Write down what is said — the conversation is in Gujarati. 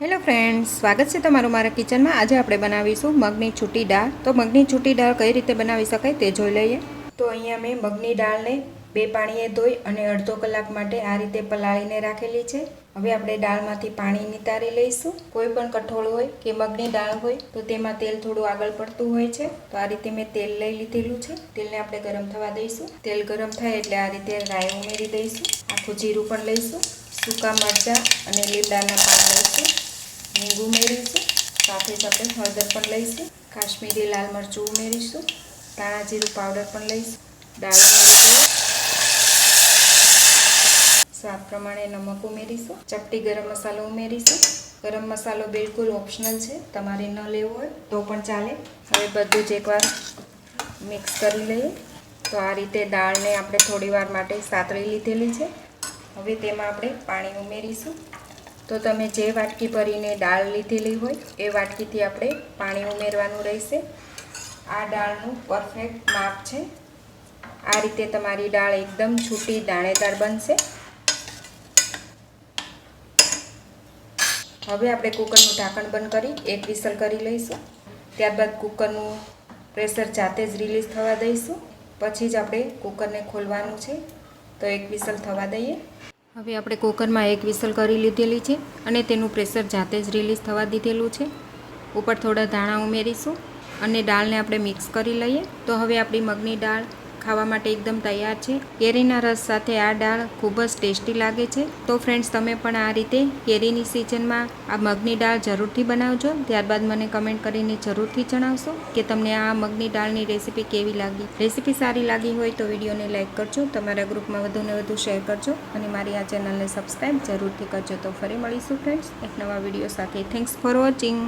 હેલો ફ્રેન્ડ્સ સ્વાગત છે તમારું મારા કિચનમાં. આજે આપણે બનાવીશું મગની છૂટી દાળ. તો મગની છૂટી દાળ કઈ રીતે બનાવી શકાય તે જોઈ લઈએ. તો અહીંયા મેં મગની દાળને બે પાણીએ ધોઈ અને અડધો કલાક માટે આ રીતે પલાળીને રાખેલી છે. હવે આપણે દાળમાંથી પાણી નિતારી લઈશું. કોઈ પણ કઠોળ હોય કે મગની દાળ હોય, તો તેમાં તેલ થોડું આગળ પડતું હોય છે. તો આ રીતે મેં તેલ લઈ લીધેલું છે. તેલને આપણે ગરમ થવા દઈશું. તેલ ગરમ થાય એટલે આ રીતે રાઈ ઉમેરી દઈશું. આખું જીરું પણ લઈશું. સૂકા મરચાં અને લીમડાના પાન લઈશું. હિંગ ઉમેરીશું. સાથે જ આપણે હળદર પણ લઈશું. કાશ્મીરી લાલ મરચું ઉમેરીશું. ધાણા જીરું પાવડર પણ લઈશું. દાળ ઉમેરીશું. સ્વાદ પ્રમાણે નમક ઉમેરીશું. ચપટી ગરમ મસાલો ઉમેરીશું. ગરમ મસાલો બિલકુલ ઓપ્શનલ છે. તમારે ન લેવો હોય તો પણ ચાલે. હવે બધું જ એકવાર મિક્સ કરી લઈએ. તો આ રીતે દાળને આપણે થોડી વાર માટે સાતળી લીધેલી છે. હવે તેમાં આપણે પાણી ઉમેરીશું. તો તમે જે વાટકી ભરીને દાળ લીધેલી હોય, એ વાટકીથી આપણે પાણી ઉમેરવાનું રહેશે. આ દાળનું પરફેક્ટ માપ છે. આ રીતે તમારી દાળ એકદમ છૂટી દાણેદાર બનશે. હવે આપણે કુકરનું ઢાંકણ બંધ કરી, એક વિસલ કરી લઈશું. ત્યારબાદ કુકરનું પ્રેશર જાતે જ રિલીઝ થવા દઈશું. પછી જ આપણે કુકરને ખોલવાનું છે. તો એક વિસલ થવા દઈએ. હવે આપણે કુકરમાં એક વિસલ કરી લીધેલી છે અને તેનું પ્રેશર જાતે જ રિલીઝ થવા દીધેલું છે. ઉપર થોડા ધાણા ઉમેરીશું અને દાળને આપણે મિક્સ કરી લઈએ. તો હવે આપણી મગની દાળ ખાવા માટે એકદમ તૈયાર છે. કેરીના રસ સાથે આ દાળ ખૂબ જ ટેસ્ટી લાગે છે. તો ફ્રેન્ડ્સ તમે પણ આ રીતે કેરીની સિઝનમાં આ મગની દાળ જરૂરથી બનાવજો. ત્યારબાદ મને કમેન્ટ કરીને જરૂરથી જણાવશો કે તમને આ મગની દાળની રેસીપી કેવી લાગી. રેસીપી સારી લાગી હોય તો વિડીયોને લાઇક કરજો. તમારા ગ્રુપમાં વધુને વધુ શેર કરજો. અને મારી આ ચેનલને સબસ્ક્રાઈબ જરૂરથી કરજો. તો ફરી મળીશું ફ્રેન્ડ્સ એક નવા વીડિયો સાથે. Thanks for watching